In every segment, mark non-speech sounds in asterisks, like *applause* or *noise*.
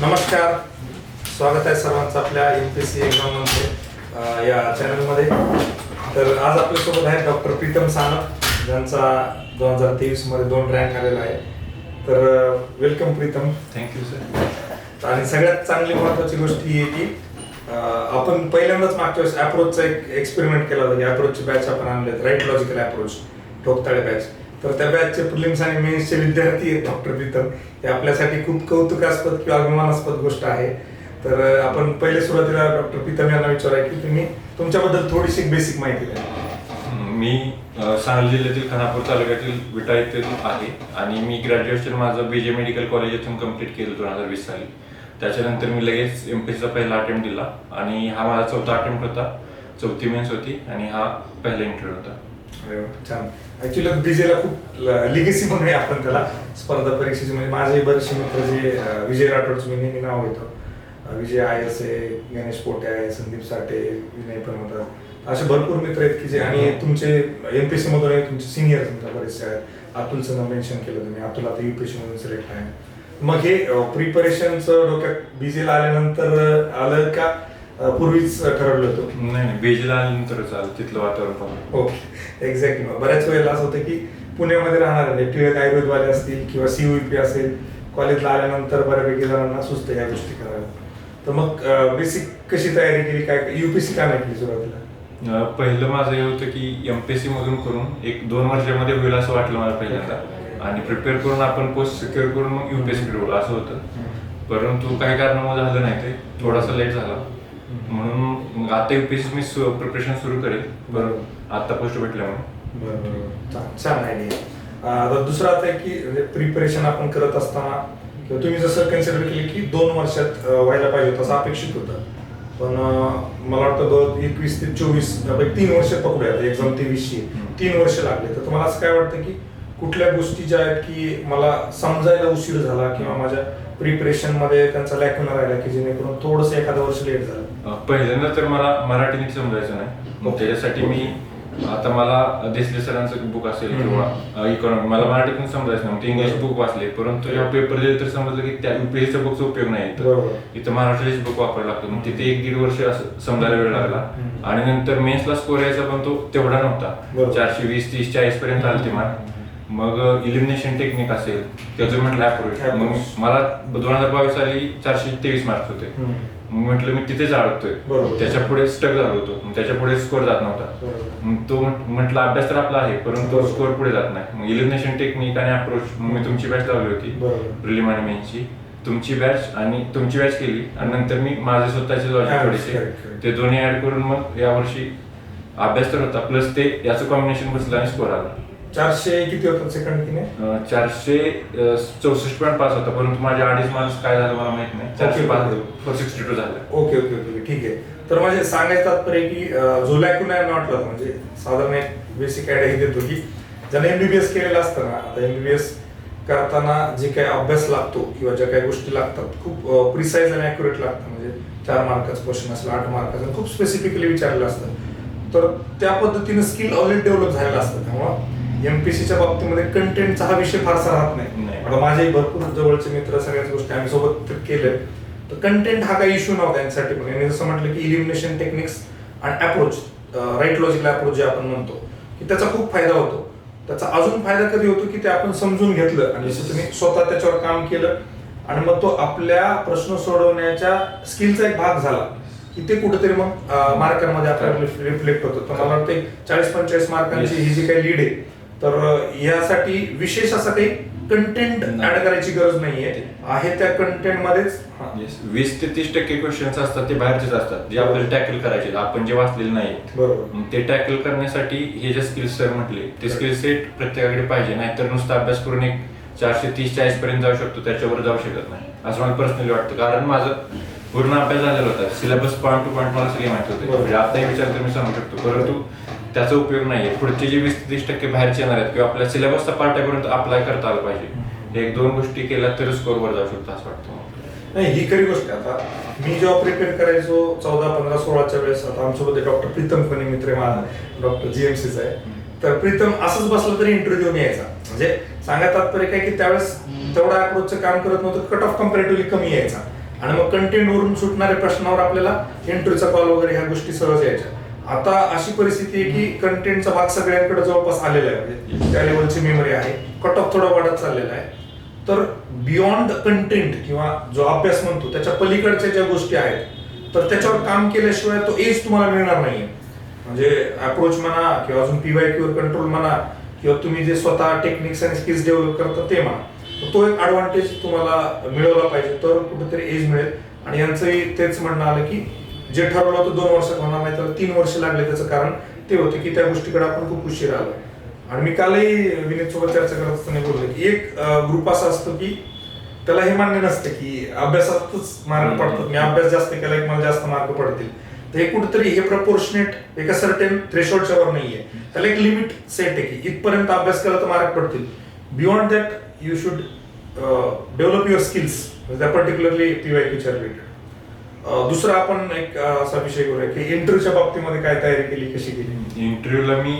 नमस्कार. स्वागत आहे सर्वांचं आपल्या एम पी सी एक्झाममध्ये या चॅनलमध्ये तर आज आपल्यासोबत आहे डॉक्टर प्रीतम सानप ज्यांचा दोन हजार तेवीसमध्ये दोन रँक आलेला आहे. तर वेलकम प्रीतम. थँक्यू सर आणि सगळ्यात चांगली महत्वाची गोष्ट ही आहे की आपण पहिल्यांदाच मागच्या वेळेस अप्रोचचा एक एक्सपेरिमेंट केला होता की अप्रोचची बॅच आपण आणले राईट लॉजिकल अप्रोच ठोकताळे बॅच तर त्या बॅचचे प्रिलिम्स आणि मेन्सचे विद्यार्थी आहेत डॉक्टर प्रीतम. हे आपल्यासाठी खूप कौतुकास्पद किंवा अभिमानास्पद गोष्ट आहे. तर आपण पहिले सुरुवातीला डॉक्टर प्रीतम यांना विचारूया की तुम्ही तुमच्याबद्दल थोडीशी बेसिक माहिती द्या. मी सांगली जिल्ह्यातील खानापूर तालुक्यातील विटा येथील आहे आणि मी ग्रॅज्युएशन माझं बी जे मेडिकल कॉलेज येथून कंप्लीट केलं दोन हजार वीस साली. त्याच्यानंतर मी लगेच एम पी सीचा पहिला अटेम्प्ट दिला आणि हा माझा चौथा अटेम्प्ट होता. चौथी मेन्स होती आणि हा पहिला इंटरव्ह्यू होता. अरे वा, छान. ऍक्च्युली बीजेला खूप लिगेसी म्हणूया आपण त्याला. स्पर्धा परीक्षेचे म्हणजे माझे बरेचसे मित्र जे अं, विजय राठोडचं मी नेहमी नाव घेतो. अं, विजय आय एस आहे गणेश पोटे आहे संदीप साठे विनय परमदार असे भरपूर मित्र आहेत की जे आणि तुमचे एमपीसी मधून आहे तुमचे सिनियर तुमच्या बरेचसे आहेत. अतुलचं नाव मेन्शन केलं तुम्ही. अतुल आता युपीएससी मधून सिलेक्ट आहे. मग हे प्रिपरेशनचं डोक्यात बीजेला आल्यानंतर अं, आलं का? पूर्वीच ठरवलं होतं. नाही नाही बेजीला आल्यानंतरच आलं तिथलं वातावरण पाहून. ओके. एक्झॅक्टली बऱ्याच वेळेला असं होतं की पुण्यामध्ये राहणार टिळक आयुर्वेदवाले असतील किंवा सीयूपी असेल कॉलेजला आल्यानंतर बऱ्यापैकी जणांना सुचतं या गोष्टी करायला तर मग बेसिक कशी तयारी केली? काय युपीसी का नाही केली सुरुवातीला? पहिलं माझं हे होतं की एम पी एस सी मधून करून एक दोन वर्षामध्ये होईल असं वाटलं मला पहिल्यांदा. आणि प्रिपेअर करून आपण पोस्ट सिक्युअर करून मग युपीएससी करू असं होतं. परंतु काही कारणामुळे झालं नाही ते. थोडासा लेट झाला. म्हणून मग आता युपीएससी मी प्रिपरेशन सुरू करेल. बरोबर. आता पोस्ट भेटल्यामुळे बरोबर छान- आयडिया आता दुसरं आता आहे की म्हणजे प्रिपरेशन आपण करत असताना किंवा तुम्ही जसं कन्सिडर केले की दोन वर्षात व्हायला पाहिजे होतं असं अपेक्षित होतं. पण मला वाटतं दोन एकवीस ते चोवीस म्हणजे तीन वर्ष पकडूया एक्झाम तेवीसची. तीन वर्ष लागले. तर तुम्हाला असं काय वाटतं की कुठल्या गोष्टी ज्या आहेत की मला समजायला उशीर झाला किंवा माझ्या प्रिपरेशनमध्ये त्यांचा लॅकुना राहिला की जेणेकरून थोडस एखादं वर्ष लेट झालं? पहिल्यांदा तर मला मराठी नीट समजायचं नाही. मग त्याच्यासाठी मी आता मला देसले सरांचं बुक असेल किंवा इकॉनॉमी मला मराठीतून समजायचं नाही. इंग्लिश बुक वाचले. परंतु जेव्हा पेपर दिले तर समजलं की त्या युपीएसच्या बुकचा उपयोग नाही. इथं. महाराष्ट्राचीच बुक वापरायला लागतो. मग तिथे एक दीड वर्ष समजायला वेळ लागला. आणि नंतर मेन्सला स्कोर यायचा पण तो तेवढा नव्हता. चारशे वीस तीस चाळीस पर्यंत आलते मार्क. मग इलिमिनेशन टेक्निक असेल त्याचं म्हटलं अप्रोच मग. मला दोन हजार बावीस साली चारशे तेवीस मार्क्स होते. मग म्हटलं मी तिथेच अडकतोय. त्याच्या पुढे स्टक झालो होतो त्याच्या पुढे स्कोर जात नव्हता तो म्हट- म्हटलं अभ्यास तर आपला आहे परंतु. स्कोर पुढे जात नाही मग इलिमिनेशन टेक्निक आणि अप्रोच मी तुमची बॅच लावली होती. प्रिलिम आणि मेनची तुमची बॅच आणि तुमची बॅच केली आणि नंतर मी माझे स्वतःचे लॉजिक थोडेसे. ते दोन्ही ऍड करून मग यावर्षी अभ्यास तर होता प्लस ते याचं कॉम्बिनेशन बसलं आणि स्कोर आला चारशे किती होतात सेकंड किने? अं, चारशे चौसष्ट पॉईंट पास होता. परंतु माझे अडीच मार्क्स काय झालं मला माहीत नाही. चारशे. पाच फोर सिक्स्टी टू झालं. ओके ओके ओके ठीक आहे. तर म्हणजे सांगायचं तात्पर्य की अं, जो लॅकून आहे नॉट लॉस म्हणजे साधारण एक बेसिक आयडिया हे देतो की ज्याने एमबीबीएस केलेलं असतं ना आता एमबीबीएस करताना जे काही अभ्यास लागतो किंवा ज्या काही गोष्टी लागतात खूप प्रिसाईज आणि अॅक्युरेट लागतं. म्हणजे चार मार्काचं क्वेश्चन असेल आठ मार्काचं खूप स्पेसिफिकली विचारलेलं असतं. तर त्या पद्धतीने स्किल ऑलरेडी डेव्हलप झालेलं असतं. त्यामुळं एमपीसीच्या बाबतीमध्ये कंटेंटचा हा विषय फारसा राहत नाही. आता माझे भरपूर जवळचे मित्र सगळ्याच गोष्टी आम्ही सोबत केले तर कंटेंट हा काही इश्यू नव्हता यांच्यासाठी पण. यांनी जसं म्हटलं की इलिमिनेशन टेक्निक्स आणि अप्रोच राईट लॉजिकल अप्रोच जे आपण म्हणतो की त्याचा खूप फायदा होतो. त्याचा अजून फायदा कधी होतो की ते आपण समजून घेतलं आणि जसं तुम्ही स्वतः त्याच्यावर काम केलं आणि मग तो आपल्या प्रश्न सोडवण्याच्या स्किलचा एक भाग झाला की ते कुठेतरी मग मार्कांमध्ये आपल्याला रिफ्लेक्ट होतं. तर मला वाटतं चाळीस पंचेचाळीस मार्कांची ही जी काही लीड आहे तर यासाठी विशेष असं काही कंटेंट नाही. ऍड करायची गरज नाहीये. आहे त्या कंटेंट मध्येच. वीस ते तीस टक्के क्वेश्चन्स असतात ते बाहेरचेच असतात जे आपल्याला टॅकल करायचे आपण जे वाचलेले नाहीत बरोबर. मग ते टॅकल करण्यासाठी हे जे स्किल सर म्हटले ते स्किल सेट प्रत्येकाकडे पाहिजे. नाहीतर नुसता अभ्यास करून एक चारशे तीस चाळीस पर्यंत जाऊ शकतो त्याच्यावर जाऊ शकत नाही. असं मला पर्सनली वाटतं. कारण माझं पूर्ण अभ्यास झालेला होता. सिलेबस पॉईंट टू पॉईंट मला सगळे माहिती होते. म्हणजे आताही विचार तर मी सांगू शकतो. परंतु त्याचा उपयोग नाही पुढचे जे वीस तीस टक्के बाहेरचे येणार आहेत किंवा आपल्या सिलेबसचा पार्ट अप्लाय करता आलं पाहिजे. एक दोन गोष्टी केल्या तर स्कोरवर जाऊ शकतो असं वाटतं नाही ही खरी गोष्ट आता मी जेव्हा प्रिपेअर करायचो चौदा पंधरा सोळाच्या वेळेस. आता आमच्यासोबत डॉक्टर प्रीतम कोणी मित्र माझा. डॉक्टर जीएमसीचा आहे. तर प्रीतम असंच बसलं तरी इंटरव्ह्यू यायचा. म्हणजे सांगा तात्पर्य काय की त्यावेळेस तेवढा अप्रोचचं काम करत नव्हतं. कट ऑफ कम्पॅरेटिव्हली कमी यायचा. आणि मग कंटेंटवरून सुटणाऱ्या प्रश्नावर आपल्याला इंटरव्ह्यूचा कॉल वगैरे ह्या गोष्टी सहज यायच्या. आता अशी परिस्थिती आहे की कंटेंटचा भाग सगळ्यांकडे जवळपास आलेला आहे. म्हणजे त्या लेवलची मेमरी आहे. कट ऑफ थोडा वाढत चाललेला आहे. तर बियॉन्ड कंटेंट किंवा जो अभ्यास म्हणतो त्याच्या पलीकडच्या ज्या गोष्टी आहेत तर त्याच्यावर काम केल्याशिवाय तो एज तुम्हाला मिळणार नाहीये. म्हणजे अप्रोच म्हणा किंवा अजून पीवाय क्यूर कंट्रोल म्हणा किंवा तुम्ही जे स्वतः टेक्निक्स आणि स्किल्स डेव्हलप करता ते म्हणा तो एक ऍडव्हान्टेज तुम्हाला मिळवला पाहिजे. तर कुठेतरी एज मिळेल. आणि यांचंही तेच म्हणणं आलं की जे ठरवलं होतं दोन वर्षात होणार नाही त्याला तीन वर्ष लागले त्याचं कारण ते होतं की त्या गोष्टीकडे आपण खूप उशीर आलो. आणि मी कालही विनीत सोबत चर्चा करत असताना बोललो की एक ग्रुप असा असतो की त्याला हे मान्य नसतं की अभ्यासातच मार्क पडतात. मी अभ्यास जास्त केला की मला जास्त मार्क पडतील. तर हे कुठेतरी हे प्रपोर्शनेट एका सर्टेन थ्रेशोल्डच्या वर नाहीये. त्याला एक लिमिट सेट आहे की इथपर्यंत अभ्यास केला तर मार्क पडतील. Beyond that you should develop your skills particularly पीवायक्यूच्या related दुसरा आपण एक असा विषय करूया की इंटरव्ह्यूच्या बाबतीमध्ये काय तयारी केली कशी केली इंटरव्ह्यूला मी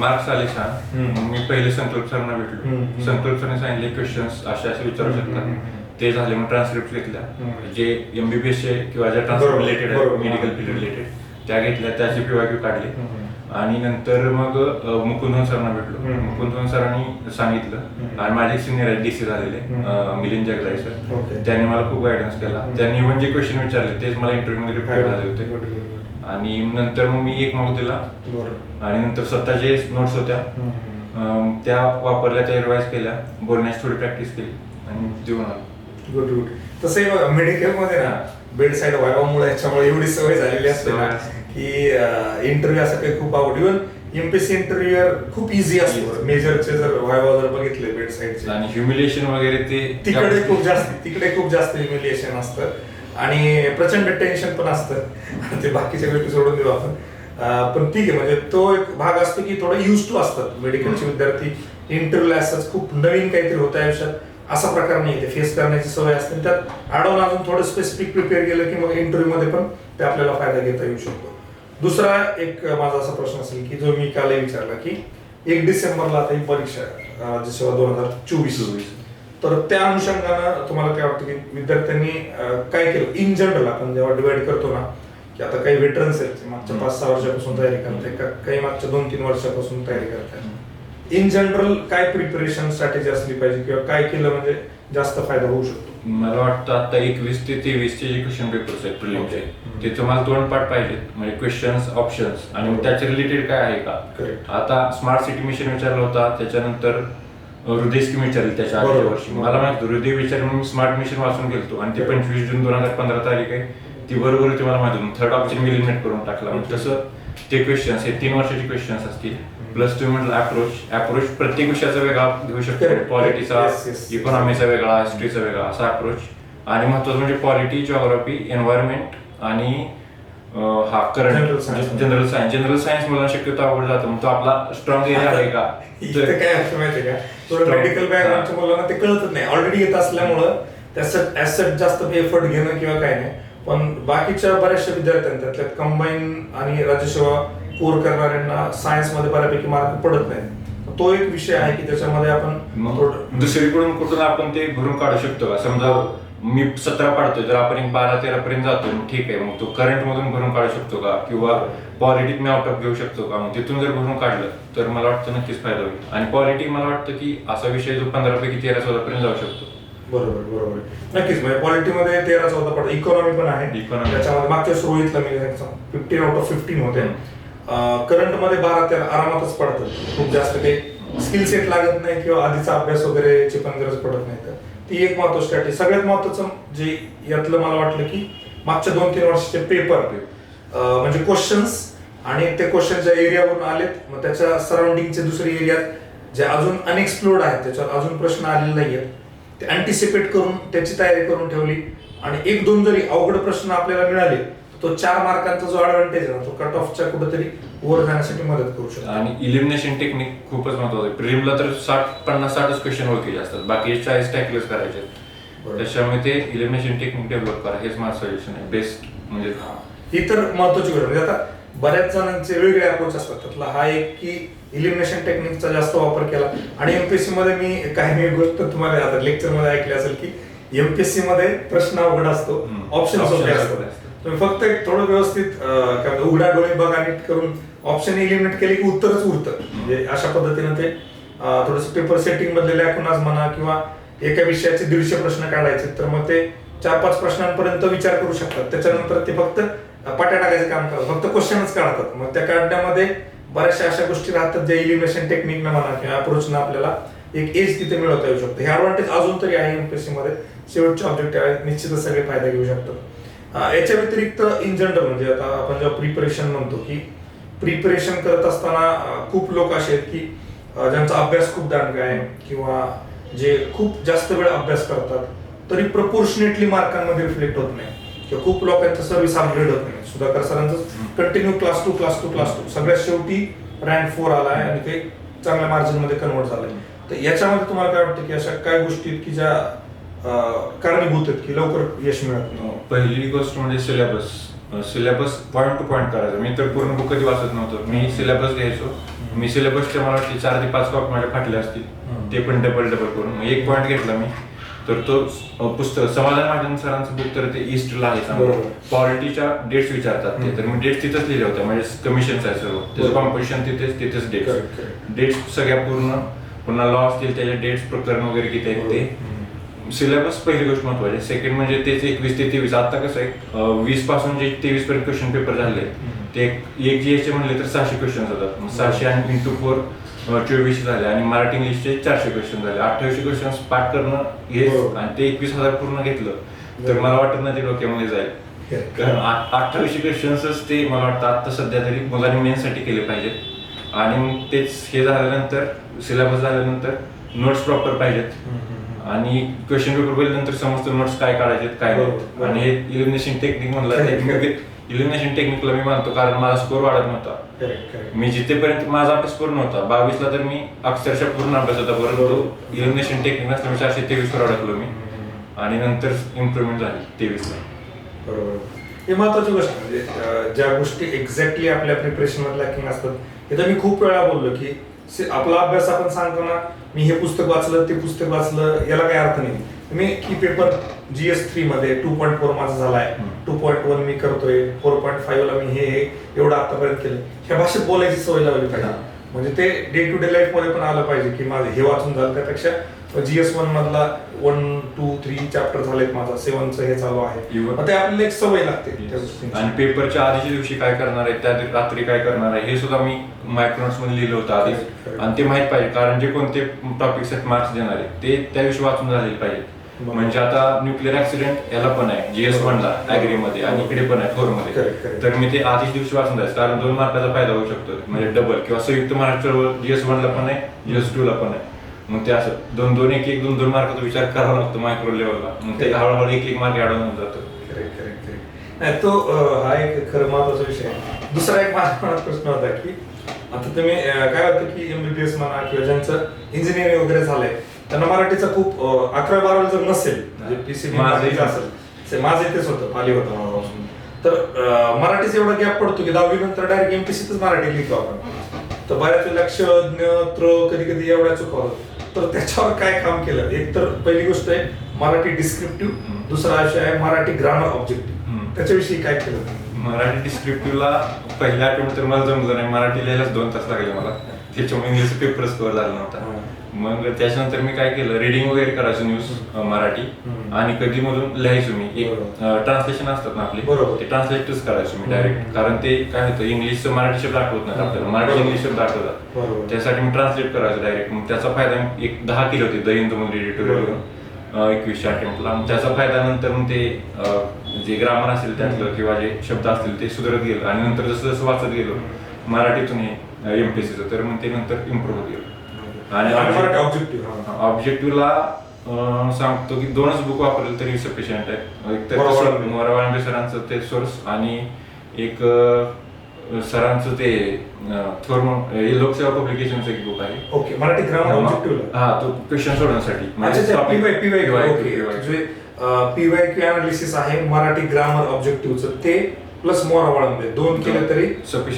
मार्क्स आले छान मी पहिले संतोष सरांना भेटलो. संतोष सरांनी सांगितले क्वेश्चन्स असे असे विचारू. शकतात ते झाले मग ट्रान्स्क्रिप्ट घेतल्या. जे एमबीबीएस चे किंवा ज्या transfer related medical field related त्या घेतल्या त्याचे पीवायक्यू काढले. आणि नंतर मग मुकुंदन सरांना भेटलो. मुकुंदन सरांनी सांगितलं. आणि माझे सिनियर आहेत डीसी झालेले मिलिंद Okay. सर. त्यांनी मला खूप गायडन्स केला. त्यांनी पण जे क्वेश्चन विचारले तेच मला इंटरव्ह्यू मध्ये रिप्लाय झाले होते. आणि नंतर मग मी एक मॉक दिला. आणि नंतर स्वतः जे नोट्स होत्या त्या वापरल्या त्या रिवाईज केल्या. बोलण्याची थोडी प्रॅक्टिस केली. आणि देऊन आलो. गुड गुड तसं मेडिकलमध्ये ना बेड साईड व्हायवामुळे याच्यामुळे एवढी सवय झालेली असते ना. की इंटरव्ह्यू असं काही खूप आवड इव्हन एमपीसी इंटरव्ह्यू खूप इझी असतो मेजरचे जर व्हायवा जर बघितले बेड साईडचे आणि ह्युमिलेशन वगैरे ते तिकडे खूप जास्त तिकडे खूप जास्त ह्युमिलिएशन असतं. आणि प्रचंड टेन्शन पण असतं. *laughs* ते बाकीच्या गोष्टी सोडून देऊ आपण. पण ठीक आहे म्हणजे तो एक भाग असतो की थोडं युज टू असतात. मेडिकलचे विद्यार्थी इंटरव्ह्यू असतात खूप नवीन काहीतरी होतं आयुष्यात. असा प्रकार नाही ते फेस करण्याची सवय असते. त्यात ॲडॉन अजून थोडं स्पेसिफिक प्रिपेअर केलं की मग इंटरव्ह्यू मध्ये पण ते आपल्याला फायदा घेता येऊ शकतो. दुसरा एक माझा असा प्रश्न असेल की जो मी कालही विचारला की एक डिसेंबरला आता ही परीक्षा जशी दोन हजार चोवीस. तर त्या अनुषंगानं तुम्हाला काय वाटतं की विद्यार्थ्यांनी काय केलं? इन जनरल आपण जेव्हा डिवाइड करतो ना की आता काही वेटरन्स आहेत मागच्या. पाच सहा वर्षापासून तयारी करताय का- काही मागच्या दोन तीन वर्षापासून तयारी करताय इन जनरल काय प्रिपरेशन स्ट्रॅटेजी असली पाहिजे किंवा काय केलं म्हणजे जास्त फायदा होऊ शकतो? मला वाटतं आता एकवीस ते तेवीस चे जे क्वेश्चन पेपर्स आहेत प्रिलिमचे. ते तुम्हाला दोन पार्ट पाहिजेत. म्हणजे क्वेश्चन्स ऑप्शन्स आणि त्याचे रिलेटेड काय आहे का. आता स्मार्ट सिटी मिशन विचारलं होता त्याच्यानंतर हृदय स्कीम विचारली त्याच्या आधीच्या. वर्षी. मला माहीत होतं, हृदय विचार म्हणून स्मार्ट मिशन वाचून गेलतो आणि ते पंचवीस जून दोन हजार पंधरा तारीख आहे. ती बरोबर होती मला माहिती थर्ड ऑप्शन मी एलिमिनेट करून टाकला. तसं ते क्वेश्चन्स हे तीन वर्षाचे क्वेश्चन्स असतील. प्लस तुम्ही म्हटलं अप्रोच अप्रोच प्रत्येक विषयाचा वेगळा घेऊ शकतो. पॉलिटीचा. इकॉनॉमीचा वेगळा हिस्ट्रीचा वेगळा असा अप्रोच आणि महत्वाचं म्हणजे पॉलिटी जिओग्राफी एन्व्हायरमेंट आणि हा current. General science general science मला शक्यतो आवड जातो मग तो आपला स्ट्रॉंग एरिया आहे का काय असतं माहितीये का थोडं Strong. मेडिकल बॅकग्राऊंडच्या मुलांना ते कळतच नाही ऑलरेडी येत असल्यामुळं त्याचं ऍसेट जास्त एफर्ट घेणं किंवा काय नाही पण बाकीच्या बऱ्याचशा विद्यार्थ्यांना त्यातल्या कंबाईन आणि राज्यसेवा कोर करणाऱ्यांना सायन्समध्ये बऱ्यापैकी मार्क पडत नाही. तो एक विषय आहे की त्याच्यामध्ये आपण दुसरीकडून कुठून आपण ते भरून काढू शकतो का? समजा मी सतरा पाडतोय जर आपण एक बारा तेरा पर्यंत मग ठीक आहे मग तो करंट मधून भरून काढू शकतो का? किंवा पॉलिटिक मी आउट ऑफ घेऊ शकतो का? मग तिथून जर भरून काढलं तर मला वाटतं नक्कीच फायदा होईल. आणि पॉलिटिक मला वाटतं की असा विषय जो पंधरा पैकी तेरा चौदा पर्यंत जाऊ शकतो. बरोबर बरोबर. नक्कीच म्हणजे पॉलिटीमध्ये तेरा चौदा पडतो. इकॉनॉमी पण आहे. Economy. त्याच्यामध्ये मागच्या सुरुवातीला मी फिफ्टीन आउट ऑफ फिफ्टीन होते. करंटमध्ये बारा तेरा आरामातच पडतात खूप जास्त काही स्किल सेट लागत नाही किंवा आधीचा अभ्यास वगैरे याची पण गरज पडत नाही. तर ती एक महत्वाची स्ट्रॅटेजी सगळ्यात महत्वाचं जे यातलं मला वाटलं की मागच्या दोन तीन वर्षाचे पेपर म्हणजे क्वेश्चन्स आणि ते क्वेश्चनच्या एरियावरून आलेत मग त्याच्या सराउंडिंगचे दुसरे एरियात जे अजून अनएक्सप्लोर्ड आहेत त्याच्यावर अजून प्रश्न आलेले नाही आहेत ते अँटिसिपेट करून त्याची तयारी करून ठेवली. आणि एक दोन जरी अवघड प्रश्न आपल्याला मिळाले तो चार मार्कांचा जो ऍडव्हान्टेज आहे ना तो कट ऑफच्या कुठेतरी वर जाण्यासाठी मदत करू शकतो. आणि इलिमिनेशन टेक्निक खूपच महत्वाचं आहे. प्रिलिमला तर साठ पन्नास साठच क्वेश्चन ओळखीचे असतात बाकी चाळीस टॅकलेस करायचे. त्याच्यामुळे ते इलिमिनेशन टेक्निक डेव्हलप करा. हेच माझं सजेशन आहे. बेस्ट म्हणजे ही. तर महत्वाची गोष्ट म्हणजे आता बऱ्याच जणांचे वेगळे अप्रोच असतात. त्यातला हा एक की इलिमिनेशन टेक्निकचा जास्त वापर केला. आणि एमपीएससी मध्ये मी काही मी गोष्ट तुम्हाला आता लेक्चरमध्ये ऐकली असेल की एमपीएससी मध्ये प्रश्न अवघड असतो. ऑप्शन सोपे असतात. तुम्ही फक्त एक थोडं व्यवस्थित काय उघडा डोळे बघा नीट करून ऑप्शन एलिमिनेट केले की उत्तरच उरतं. म्हणजे अशा पद्धतीनं ते थोडस पेपर सेटिंग मधले लॅकुनाज म्हणा किंवा एका विषयाचे दीडशे प्रश्न काढायचे तर मग ते चार पाच प्रश्नांपर्यंत विचार करू शकतात. त्याच्यानंतर ते फक्त पाट्या टाकायचं काम करतात. फक्त क्वेश्चनच काढतात. मग त्या काढण्यामध्ये बऱ्याचशा अशा गोष्टी राहतात ज्या इलिमिनेशन टेक्निकनं म्हणा किंवा अप्रोचनं आपल्याला एक एज तिथे मिळवता येऊ शकतो. हे ऍडव्हान्टेज अजून तरी आहे एमपीएससी मध्ये. शेवटचे ऑब्जेक्ट निश्चितच सगळे फायदा घेऊ शकतात. याच्या व्यतिरिक्त इन जनरल म्हणजे आता आपण जेव्हा प्रिपरेशन म्हणतो की प्रिपरेशन करत असताना खूप लोक असे आहेत की ज्यांचा अभ्यास खूप दांडगा आहे किंवा जे खूप जास्त वेळ अभ्यास करतात तरी प्रपोर्शनेटली मार्कांमध्ये रिफ्लेक्ट होत नाही. किंवा खूप लोकांचं सर्व्हिस अपग्रेड होत नाही. सुधाकर सरांचं continue class to class to class to सगळ्यात शेवटी रँक फोर आलाय आणि ते चांगल्या मार्जिनमध्ये कन्वर्ट झालंय. तर याच्यामध्ये तुम्हाला काय वाटतं की अशा काय गोष्टी आहेत की ज्या कारणीभूत आहेत की लवकर यश मिळत नाही? पहिली गोष्ट म्हणजे syllabus syllabus point to point करायचं. मी तर पूर्ण बुक कधी वाचत नव्हतो. मी सिलेबस घ्यायचो. मी सिलेबसच्या मला वाटते चार ते पाच कॉप माझ्या फाटले असतील. ते पण डबल डबल करून. एक पॉईंट घेतला मी. तर तो पुस्तक समाधान महाजन सरांचं बुक तर ते ईस्टला आहे. पॉलिटीच्या डेट्स विचारतात ते. तर मी डेट्स तिथेच लिहिल्या होत्या म्हणजे कमिशन्स आहे सर्व त्याचं बरोबर. कॉम्पोजिशन तिथेच तिथेच डेट्स. डेट्स सगळ्या पूर्ण. पुन्हा लॉ असतील त्याच्या डेट्स प्रकरण वगैरे किती आहेत ते. सिलेबस पहिली गोष्ट महत्वाची सेकंड म्हणजे तेच एकवीस ते तेवीस. आता कसं आहे वीसपासून जे तेवीस पर्यंत क्वेश्चन पेपर झाले. ते एक- जी म्हणले तर सहाशे क्वेश्चन होतात. मग सहाशे आणि इंटू फोर चोवीसशे झाले आणि मराठी इंग्लिशचे चारशे क्वेश्चन झाले. अठ्ठावीसशे क्वेश्चन पाठ करणं हे बरोबर. आणि ते एकवीस हजार पूर्ण घेतलं. तर. मला वाटत नाही ते डोक्यामध्ये जाईल. कारण अठ्ठावीसशे क्वेश्चन्सच ते मला वाटतं आता सध्या तरी मुलांनी मेनसाठी केले पाहिजेत. आणि तेच हे झाल्यानंतर सिलेबस झाल्यानंतर नोट्स प्रॉपर पाहिजेत. आणि क्वेश्चन पेपर बघितल्यानंतर समजतं नोट्स काय काढायचे काय बरोबर. आणि हे इलिमिनेशन टेक्निक म्हणलं. इलिमिनेशन टेक्निकला मी मानतो कारण माझा स्कोर वाढत नव्हता. मी जिथेपर्यंत माझा अभ्यास पूर्ण होता बावीसला तर मी अक्षरशः पूर्ण अभ्यास होता बरोबर. इलिमिनेशन टेक्निक नसलं मी चारशे तेवीस वर अडकलो मी. आणि नंतर इम्प्रुव्हमेंट झाली तेवीसला बरोबर हे महत्वाची गोष्ट आहे. म्हणजे अं, ज्या गोष्टी एक्झॅक्टली आपल्या प्रिपरेशनमध्ये लॅकिंग असतात हे तर मी खूप वेळा बोललो की आपला अभ्यास आपण सांगतो ना मी हे पुस्तक वाचलं ते पुस्तक वाचलं याला काही अर्थ नाही. मी की पेपर जीएस थ्री मध्ये टू पॉईंट फोर माझा झालाय. टू पॉईंट वन मी करतोय फोर पॉईंट फाईव्ह ला मी हे हे एवढं आतापर्यंत केलं. ह्या भाषेत बोलायची सवय लावली पाहिजे. म्हणजे ते डे टू डे लाईफमध्ये पण आलं पाहिजे की माझं हे वाचून झालं. त्यापेक्षा जीएस वन मधला वन टू थ्री चॅप्टर झालेत माझा. सेवनचं हे चालू आहे. ते आपल्याला एक सवय लागते. आणि पेपरच्या आधीच्या दिवशी काय करणार आहे? त्या रात्री काय करणार आहे? हे सुद्धा मी मायक्रोनोट्समध्ये लिहिलं होतं correct. आणि ते माहीत पाहिजे कारण जे कोणते टॉपिक्स आहेत मार्क्स देणार आहेत ते त्या दिवशी वाचून झालेले पाहिजे. म्हणजे आता न्यूक्लिअर ऍक्सिडेंट याला पण आहे जीएस वन ला ऍग्री मध्ये आणि इकडे पण आहे फोरमध्ये. तर मी ते आधीच दिवशी वाचून जायचं कारण दोन मार्काचा फायदा होऊ शकतो म्हणजे डबल किंवा संयुक्त महाराष्ट्र जीएस वन ला पण आहे जीएस टू ला पण आहे. मग ते असं दोन दोन एक एक दोन दोन मार्काचा विचार करावा लागतो मायक्रो लेवलला मग ते हळूहळू एक एक मार्क ऍड होऊन जातो. तो हा एक खरं महत्त्वाचा विषय आहे. दुसरा एक माझ्या मनात प्रश्न होता की आता तुम्ही काय होतं की एमबीबीएस म्हणा किंवा ज्यांचं इंजिनिअरिंग वगैरे झालंय त्यांना मराठीचा खूप अकरा बारावी जर नसेल म्हणजे पीसीबी असेल माझं तेच होतं पाली होतं तर मराठीचा एवढा गॅप पडतो की दहावी नंतर डायरेक्ट एमपीसीतच मराठी लिहितो आपण तर बऱ्याच वेळेला क्ष ज्ञ त्र कधी कधी एवढ्या चुका तर त्याच्यावर काय काम केलं एक तर पहिली गोष्ट आहे मराठी डिस्क्रिप्टिव्ह. दुसरा विषय आहे मराठी ग्रामर ऑब्जेक्टिव्ह. त्याच्याविषयी काय केलं? मराठी डिस्क्रिप्टिव्हला पहिल्या अटेम्प्ट तर मला जमलं नाही. मराठी लिहायलाच दोन तास लागले मला. त्याच्यामुळे इंग्लिश पेपरच कव्हर झाला नव्हता. मग त्याच्यानंतर मी काय केलं? रिडिंग वगैरे करायचो न्यूज मराठी. आणि कधी मधून लिहायचो मी. एक. ट्रान्सलेशन असतात ना आपले. बरोबर. ते ट्रान्सलेटच करायचो मी. डायरेक्ट कारण ते काय होतं? इंग्लिशचं मराठी शब्द आठवत नाही आपल्याला. मराठी. इंग्लिश शब्द आठवतात. बरोबर. त्यासाठी मी ट्रान्सलेट करायचो डायरेक्ट मग त्याचा फायदा एक दहा केले होते. द हिंदू मध्ये एडिटोरियल एकवीसशे अटेम्प्टला त्याचा फायदा नंतर मग ते जे ग्रामर असेल त्यातलं किंवा जे शब्द असतील ते सुधारत गेलं. आणि नंतर जसं जसं वाचत गेलो मराठीतून हे एमपीएससीचं तर मग ते नंतर इम्प्रूव्ह होत गेलं. आणि ऑब्जेक्टिव्ह ऑब्जेक्टिव्हला सांगतो की दोनच बुक वापरले तरी सफिशियंट आहे एक तर. मोरा वाळंबे सरांचं ते सोर्स आणि एक सरांचं ते थोर हे लोकसेवा पब्लिकेशनचं एक बुक आहे. ओके मराठी ग्रामर हा तो क्वेश्चन सोडवण्यासाठी. म्हणजे. जे पीवाय क्यू अनालिसिस आहे मराठी ग्रामर ऑब्जेक्टिव्हचं ते प्लस मोरा वळंबे दोन केले तरी.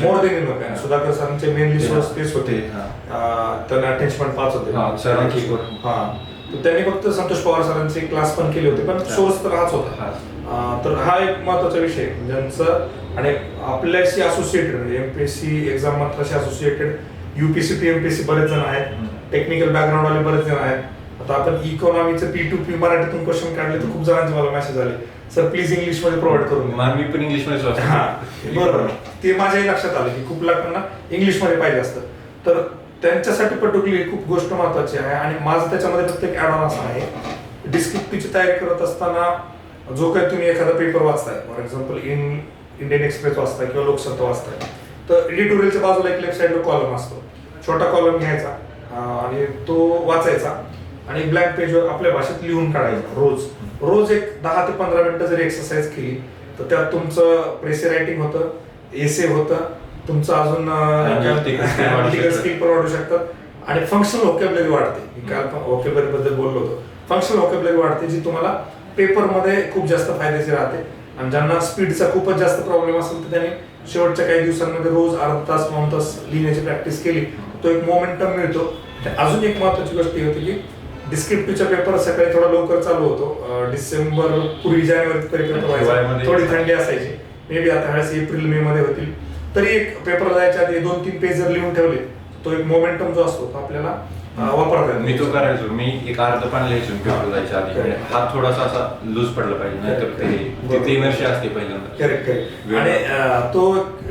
मोर देन इनफ आहे सुधाकर सरांचे मेनली सोर्स तेच होते हा. त्यांना अटेन्शमेंट पाच होते हा. हा तर त्यांनी फक्त संतोष पवार सरांचे क्लास पण केले होते पण सोर्स तर हाच होता हा. तर हा एक महत्त्वाचा विषय. ज्यांचं आणि आपल्याशी असोसिएटेड म्हणजे एमपीएससी एक्झाम मात्राशी असोसिएटेड युपीसी पीएमपीएससी बरेच जण आहेत. टेक्निकल बॅकग्राऊंड वाले बरेच जण आहेत आता आपण इकॉनॉमीचं पी टू पी मराठीतून क्वेश्चन काढले तर खूप जणांचे मला मेसेज आले. सर प्लीज इंग्लिशमध्ये प्रोव्हाइड करून द्या. मी पण इंग्लिश हा वाचतो. बरोबर ते माझ्याही लक्षात आलं की खूप लोकांना इंग्लिशमध्ये पाहिजे असतं. तर त्यांच्यासाठी पर्टिक्युलरली खूप गोष्ट महत्वाची आहे आणि माझं त्याच्यामध्ये फक्त एक ऍड ऑन असं आहे डिस्क्रिप्टिव्हची तयारी करत असताना जो काही तुम्ही एखादा paper वाचताय for example in Indian Express वाचताय किंवा लोकसत्ता वाचताय तर एडिटोरियलच्या बाजूला एक लेफ्ट साईडला कॉलम असतो. छोटा कॉलम घ्यायचा अं, आणि तो वाचायचा. आणि ब्लॅक पेजवर आपल्या भाषेत लिहून काढायचा रोज. रोज एक दहा ते पंधरा मिनिटं जरी एक्सरसाइज केली तर त्यात तुमचं प्रेसे रायटिंग होतं एसे होतं तुमचं अजून. स्किल पण वाढू शकतात आणि फंक्शनल व्होकॅबलरी वाढते. मी काल व्होकॅबलरी बद्दल बोललो होतो. फंक्शनल व्होकॅबलरी वाढते जी तुम्हाला पेपरमध्ये खूप जास्त फायदेशीर राहते. आणि ज्यांना स्पीडचा खूपच जास्त प्रॉब्लेम असेल तर त्यांनी शेवटच्या काही दिवसांमध्ये रोज अर्धा तास पाऊन तास लिहिण्याची प्रॅक्टिस केली तो एक मोमेंटम मिळतो. अजून एक महत्वाची गोष्ट ही होती की डिस्क्रिप्टिव्हचा पेपर सकाळी थोडा लवकर चालू होतो. डिसेंबर पूर्वी जानेवारीत तरी पेपर व्हायचा. हिवाळ्यामध्ये थोडी थंडी असायची. मे बी आता ह्यावेळेस एप्रिल मे मध्ये होतील. तरी एक पेपर जायच्या आधी दोन तीन पेज जर लिहून ठेवले. तो एक मोमेंटम जो असतो तो आपल्याला वापरता. मी तो करायचो. मी एक अर्ध पान लिहायचो पेपर जायच्या आधी. हात थोडासा असा लूज पडला पाहिजे. नाहीतर ते तिथे इनर्शी असते पहिल्यांदा. करेक्ट करेक्ट आणि तो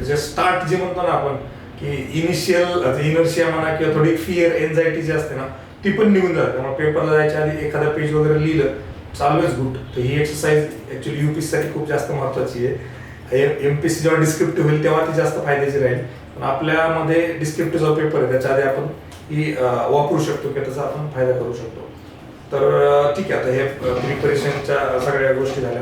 जे स्टार्ट जे म्हणतो ना आपण की इनिशियल इनर्शिया म्हणा किंवा थोडी फिअर एन्झायटी जी असते ना ती पण निघून जाते त्यामुळे पेपरला जायच्या आधी एखादा पेज वगैरे लिहिलं ऑलवेज गुड तर ही एक्सरसाइज ऍक्च्युली युपीसी साठी खूप जास्त महत्वाची आहे. एमपीसी जेव्हा डिस्क्रिप्टिव्ह होईल तेव्हा ती जास्त फायद्याची राहील. पण आपल्यामध्ये डिस्क्रिप्टिव्ह जो पेपर आहे त्याच्या आधी आपण ही वापरू शकतो किंवा त्याचा आपण फायदा करू शकतो. तर ठीक आहे. आता हे प्रिपरेशनच्या सगळ्या गोष्टी झाल्या.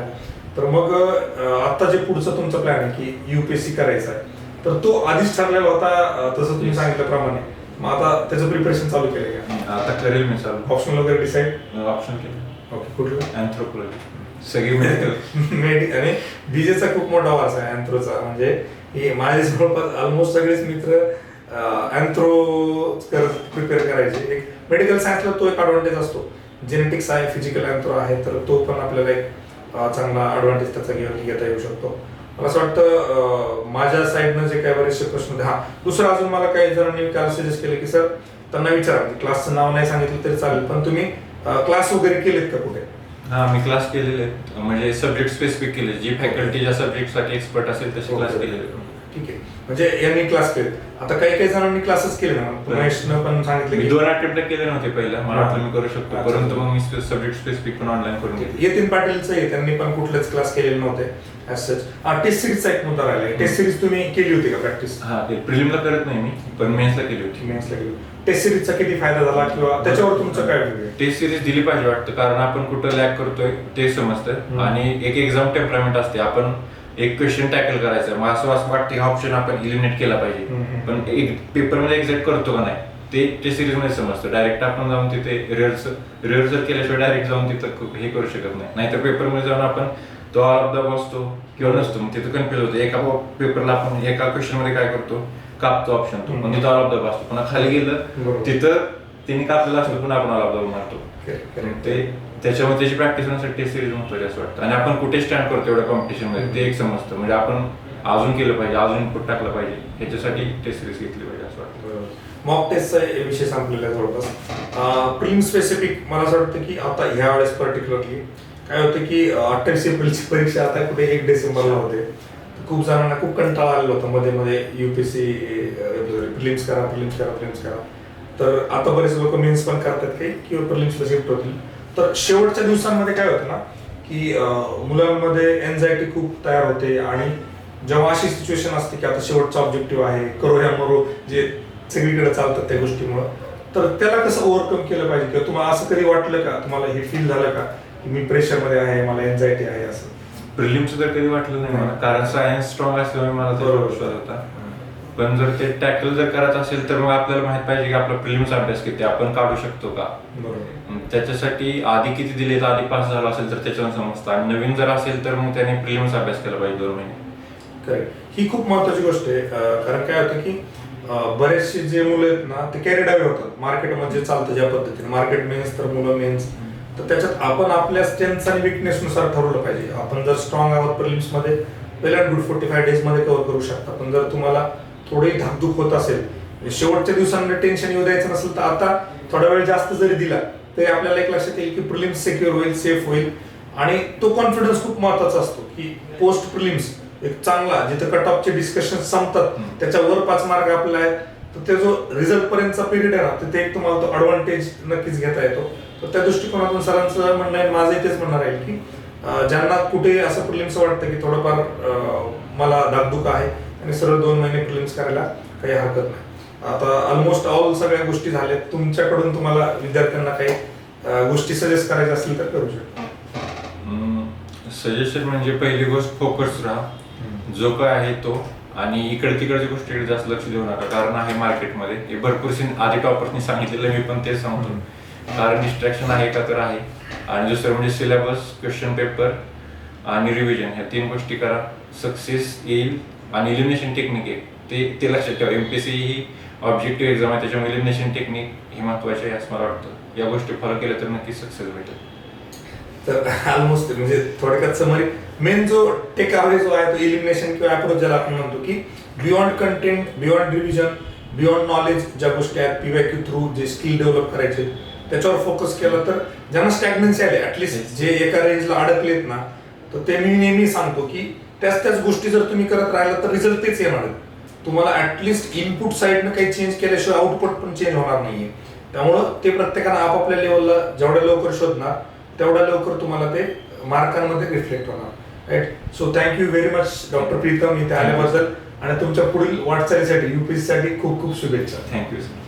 तर मग अं, आता जे पुढचं तुमचं प्लॅन आहे की युपीएससी करायचा आहे. तर तो आधीच ठरलेला होता तसं तुम्ही. सांगितल्याप्रमाणे. मग आता त्याचं प्रिपरेशन चालू केलं का? आता करेल मी चालू. ऑप्शनल वगैरे डिसाईड ऑप्शन केलं ओके कुठलं? अँथ्रोपोलॉजी सगळी मेडिकल मेडि *laughs* आणि बीजेचा खूप मोठा वारसा आहे अँथ्रोचा म्हणजे हे माझे जवळपास ऑलमोस्ट सगळेच मित्र अँथ्रो प्रिपेअर करायचे. एक मेडिकल सायन्सला तो एक ॲडव्हान्टेज असतो. जेनेटिक्स आहे फिजिकल अँथ्रो आहे तर तो पण आपल्याला एक अं, चांगला ॲडव्हान्टेज त्याचा घेऊन घेता येऊ शकतो. मला असं वाटतं माझ्या साईडनं जे काही बरेचसे प्रश्न होते हा दुसरं अजून मला काही जणांनी काल सजेस्ट केलं की सर त्यांना विचारा क्लासचं नाव नाही सांगितलं तरी चालेल पण तुम्ही क्लास वगैरे केलेत का कुठे हा मी क्लास केलेले आहेत म्हणजे सब्जेक्ट स्पेसिफिक केले जी फॅकल्टी ज्या सब्जेक्टसाठी एक्सपर्ट असेल तसे क्लास. केलेले. ठीक आहे म्हणजे यांनी क्लास केले. आता काही काही जणांनी क्लासेस केले ना महेशनं पण सांगितलं की दोन अटेम्प्ट केले नव्हते पहिला. मला हा. वाटलं मी करू शकतो. परंतु मग मी सब्जेक्ट स्पेसिफिक पण ऑनलाईन करून घेतले. यतीन पाटीलचं आहे त्यांनी पण कुठलेच क्लास केलेले नव्हते. ऍज सच हा टेस्ट सिरीजचा एक मुद्दा राहिला. टेस्ट सिरीज तुम्ही केली होती का प्रॅक्टिस हा ते प्रिलिमला करत नाही मी पण मेन्सला केली होती. मेन्सला केली टेस्ट सिरीजचा किती फायदा झाला किंवा त्याच्यावर तुमचं काय? टेस्ट सिरीज दिली पाहिजे वाटतं कारण आपण कुठं लॅक करतोय ते समजतं. आणि एक एक्झाम टेम्परामेंट असते. आपण एक क्वेश्चन टॅकल करायचं. मग असं असं वाटतं हा ऑप्शन आपण इलिमिनेट केला पाहिजे. पण एक पेपरमध्ये एक्झॅक्ट करतो का नाही? ते ते सिरीजमध्ये समजतं. डायरेक्ट आपण जाऊन तिथे रिहर्सल रिहर्सल केल्याशिवाय डायरेक्ट जाऊन तिथं हे करू शकत नाही. नाहीतर पेपरमध्ये जाऊन आपण तो ऑफ बसतो किंवा नसतो. मग तिथं कन्फ्युज होतो. एका पेपरला आपण एका क्वेश्चनमध्ये काय करतो? कापतो ऑप्शन तो. पण. तिथं ऑल ऑफ द असतो पुन्हा खाली गेलं. तिथं तिने कापलेलं असतं पुन्हा आपण द मारतो. ते त्याच्यामुळे त्याची प्रॅक्टिस होण्यासाठी टेस्ट सिरीज महत्वाची असं वाटतं. आणि आपण कुठे स्टँड करतो एवढ्या कॉम्पिटिशनमध्ये ते एक समजतं. म्हणजे आपण अजून केलं पाहिजे अजून इनपुट टाकलं पाहिजे. ह्याच्यासाठी टेस्ट सिरीज घेतली पाहिजे असं वाटतं. मॉक टेस्टचा विषय संपलेला आहे जवळपास प्रीम स्पेसिफिक मला असं वाटतं की आता ह्या वेळेस पर्टिक्युलरली काय होतं की अठ्ठावीस एप्रिलची परीक्षा आता कुठे एक डिसेंबरला होते. खूप जणांना खूप कंटाळा आलेला होता मध्ये मध्ये. युपीएससी प्रिलिम्स करा प्रिलिम्स करा प्रिलिम्स करा. तर आता बरेच लोक मेन्स पण करतात काही किंवा प्रिलिम्सला शिफ्ट होतील. तर शेवटच्या दिवसांमध्ये काय होतं ना की मुलांमध्ये एन्झायटी खूप तयार होते आणि जेव्हा अशी सिच्युएशन असते की आता शेवटचा ऑब्जेक्टिव्ह आहे करो या मरो जे सगळीकडे चालतात त्या गोष्टीमुळं तर त्याला कसं ओव्हरकम केलं पाहिजे? किंवा तुम्हाला असं कधी वाटलं का? तुम्हाला हे फील झालं का? की मी प्रेशरमध्ये आहे मला एन्झायटी आहे असं? प्रिलिम्स तर कधी वाटलं नाही मला कारण सायन्स स्ट्रॉंग असल्यामुळे मला बरोबर. विश्वास होता. पण जर ते टॅकल जर करायचं असेल तर मग आपल्याला माहीत पाहिजे की आपला प्रिलिम्स अभ्यास किती आपण काढू शकतो का? त्याच्यासाठी आधी किती दिले तर आधी पास झाला असेल तर त्याच्यावर समजतं. आणि नवीन जर असेल तर मग त्याने प्रिलिम्स अभ्यास केला पाहिजे दोन महिने. करेक्ट ही खूप महत्वाची गोष्ट आहे. कारण काय होतं की बरेचसे जे मुलं आहेत ना ते कॅरी डावे होतात. मार्केटमध्ये चालतं ज्या पद्धतीने. मार्केट मेन्स तर मुलं मेन्स तर त्याच्यात आपण आपल्या स्ट्रेंथ आणि weakness नुसार ठरवलं पाहिजे. आपण जर स्ट्रॉंग आहोत प्रिलिम्समध्ये अँड गुड फोर्टी फाय डेजमध्ये कव्हर करू शकता. पण जर तुम्हाला थोडी धाकधूक होत असेल. म्हणजे शेवटच्या दिवसांना टेन्शन येऊ द्यायचं नसेल तर आता थोडा वेळ जास्त जरी दिला तरी आपल्याला एक लक्षात येईल की प्रिलिम्स सिक्युअर होईल सेफ होईल. आणि तो कॉन्फिडन्स खूप महत्त्वाचा असतो की पोस्ट प्रिलिम्स एक चांगला जिथे कट ऑफचे डिस्कशन संपतात. त्याच्यावर पाच मार्क आपले आहेत तर ते जो रिझल्ट पर्यंतचा पिरियड आहे ना तिथे एक तुम्हाला तो ऍडव्हान्टेज नक्कीच घेता येतो. तर त्या दृष्टिकोनातून सरांचं म्हणणं आहे माझं तेच म्हणणार आहे की ज्यांना कुठे असं प्रिलिम्स वाटतं की थोडंफार मला धाकधूक आहे आणि सरळ दोन महिने प्रिलिम्स करायला काही हरकत नाही. आता ऑलमोस्ट ऑल सगळ्या गोष्टी झाल्यात. तुमच्याकडून तुम्हाला विद्यार्थ्यांना काही गोष्टी सजेस्ट करायच्या असतील तर करू शकता. सजेशन म्हणजे पहिली गोष्ट फोकस राहा. जो काय आहे तो. आणि इकडे तिकडच्या गोष्टीकडे जास्त लक्ष देऊ नका. कारण आहे मार्केटमध्ये हे भरपूर सीन आधी टॉपर्सनी सांगितलेलं मी पण तेच सांगतो. कारण डिस्ट्रॅक्शन आहे का तर आहे. आणि दुसरं म्हणजे सिलेबस क्वेश्चन पेपर आणि रिव्हिजन ह्या तीन गोष्टी करा. सक्सेस येईल. आणि इलिमिनेशन टेक्निक आहे. ते ते लक्षात ठेवा. एमपीएससी ही ऑब्जेक्टिव्ह एक्झाम आहे त्याच्यामुळे इलिमिनेशन टेक्निक हे महत्त्वाचे आहे असं मला वाटतं. या गोष्टी फॉलो केल्या तर नक्कीच सक्सेस भेटेल. तर ऑलमोस्ट म्हणजे थोडक्यात समरी मेन जो टेक अवे जो आहे तो इलिमिनेशन किंवा अप्रोच ज्याला आपण म्हणतो की beyond content beyond revision beyond knowledge ज्या गोष्टी आहेत पीवायक्यू थ्रू जे स्किल डेव्हलप करायचे त्याच्यावर फोकस केला तर ज्यांना स्टॅग्नन्सी आले ऍटलिस्ट जे एका रेंजला अडकलेत ना तर ते मी नेहमी सांगतो की त्याच त्याच गोष्टी जर तुम्ही करत राहिला तर रिझल्ट तेच येणार तुम्हाला ऍटलिस्ट इनपुट साईडनं काही चेंज केल्याशिवाय आउटपुट पण चेंज होणार नाहीये. त्यामुळं ते प्रत्येकानं आपापल्या लेवलला जेवढ्या लवकर शोधणार तेवढ्या लवकर तुम्हाला ते मार्कांमध्ये रिफ्लेक्ट होणार. Right so thank you very much doctor Pritam इथे आल्याबद्दल. आणि तुमच्या पुढील वाटचालीसाठी युपीएससी साठी खूप खूप शुभेच्छा. Thank you sir